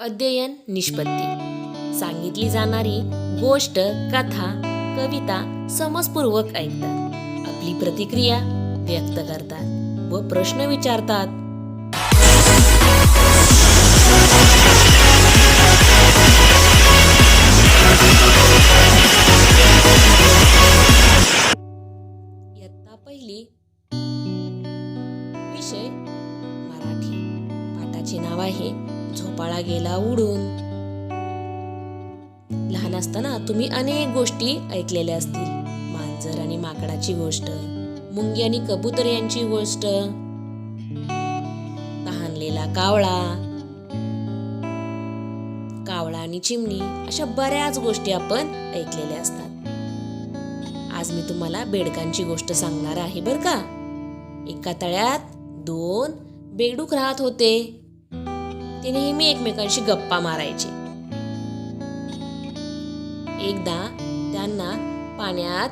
अध्ययन निष्पत्ती. सांगितली जाणारी गोष्ट कथा कविता समजपूर्वक ऐकतात. आपली प्रतिक्रिया व्यक्त करतात व प्रश्न विचारतात. इयत्ता पहिली. विषय मराठी. पाठाचे नाव आहे झोपाळा गेला उडून. लहान असताना तुम्ही अनेक गोष्टी ऐकलेल्या असतील. मांजर आणि माकडाची गोष्ट मुंगी आणि कबूतर यांची गोष्ट तहानलेला कावळा कावळा आणि चिमणी अशा बऱ्याच गोष्टी आपण ऐकलेल्या असतात. आज मी तुम्हाला बेडकांची गोष्ट सांगणार आहे बर का? एका तळ्यात दोन बेडूक राहत होते. ते नेहमी एकमेकांशी गप्पा मारायचे. एकदा त्यांना पाण्यात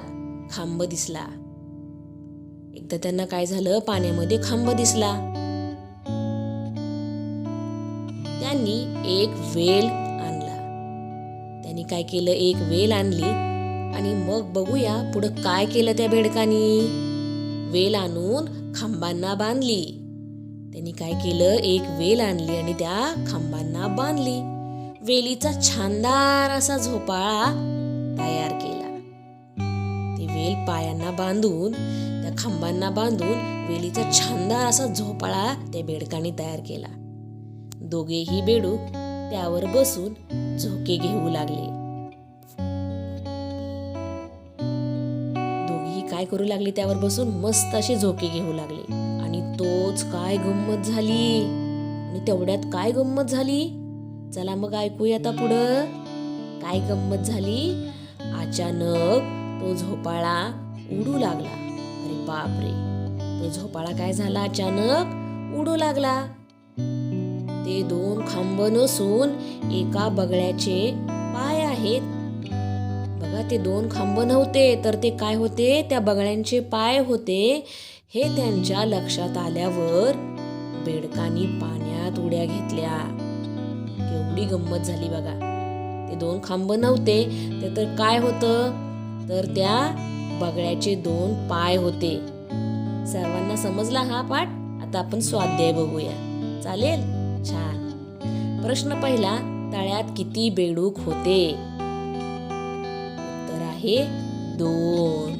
खांब दिसला. एकदा त्यांना काय झालं? पाण्यामध्ये खांब दिसला. त्यांनी एक वेल आणला. त्यांनी काय केलं? एक वेल आणली. आणि मग बघूया पुढं काय केलं त्या बेडकानी. वेल आणून खांबांना बांधली. त्यांनी काय केलं? एक वेल आणली आणि त्या खांबांना बांधली. वेलीचा छानदार असा झोपाळा तयार केला. ती वेल पायांना बांधून त्या खांबांना बांधून वेलीचा छानदार असा झोपाळा त्या बेडकाने तयार केला. दोघेही बेडूक त्यावर बसून झोके घेऊ लागले. दोघेही काय करू लागले? त्यावर बसून मस्त असे झोके घेऊ लागले. तोच काय गंमत झाली? आणि तेवढ्यात काय गंमत झाली? चला मग ऐकूया आता पुढं. काय गंमत झाली? अचानक तो झोपाळा उडू लागला. अरे बापरे! तो झोपाळा काय झाला? अचानक उडू लागला. ते दोन खांब नसून एका बगळ्याचे पाय आहेत. बघा ते दोन खांब नव्हते तर ते काय होते? त्या बगळ्यांचे पाय होते. हे त्यांच्या लक्षात आल्यावर बेडकानी पाण्यात उड्या घेतल्या. एवढी गंमत झाली बघा. ते दोन खांब नव्हते ते तर काय होतं? तर त्या बगळ्याचे दोन पाय होते. सर्वांना समजला हा पाठ? आता आपण स्वाध्याय बघूया. चालेल? छान. प्रश्न पहिला तळ्यात किती बेडूक होते? उत्तर आहे दोन.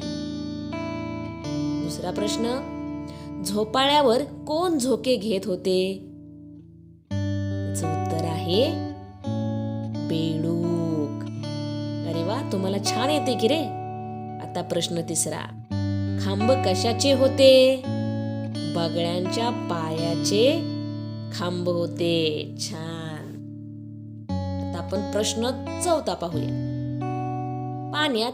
दुसरा प्रश्न झोपाळ्यावर कोण झोके घेत होते? उत्तर आहे बेडूक. अरे वा तुम्हाला छान येते की रे. आता प्रश्न तिसरा खांब कशाचे होते? बगळ्यांच्या पायाचे खांब होते. छान. आता आपण प्रश्न चौथा पाहूया. पाण्यात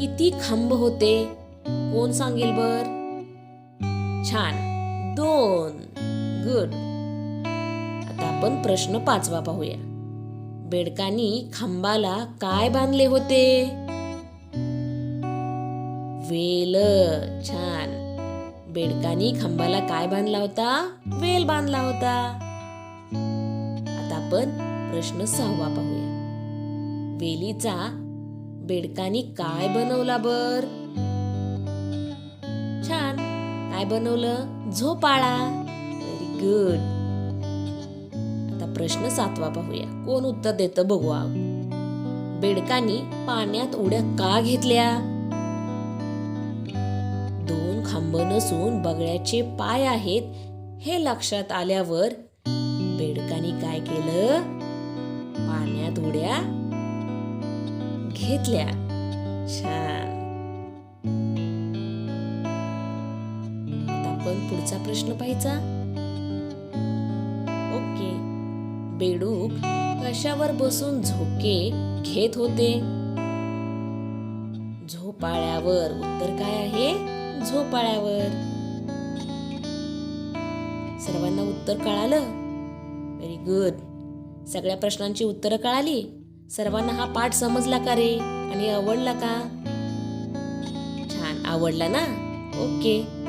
किती खांब होते? कोण सांगेल बर? छान. दोन. गुड आता आपण प्रश्न पाचवा पाहूया. बेडकानी खांबाला काय बांधले होते? वेल छान. बेडकानी खांबाला काय बांधला होता? वेल बांधला होता. आता आपण प्रश्न सहावा पाहूया. वेलीचा बेडकानी काय बनवला बर? काय बनवलं? झोपाळा. व्हेरी गुड आता प्रश्न सातवा पाहूया. कोण उत्तर देतं बघू बेडकानी पाण्यात उड्या का घेतल्या? दोन खांब नसून बगळ्याचे पाय आहेत हे लक्षात आल्यावर बेडकानी काय केलं? पाण्यात उड्या घेतल्या. छान. आता आपण पुढचा प्रश्न पाहायचा. ओके. बेडूक कशावर बसून झोके घेत होते? झोपाळ्यावर. उत्तर काय आहे? झोपाळ्यावर. सर्वांना उत्तर कळालं? व्हेरी गुड सगळ्या प्रश्नांची उत्तरं कळाली. सर्वांना हा पाठ समजला का रे? आणि आवडला का? छान. आवडला ना? ओके.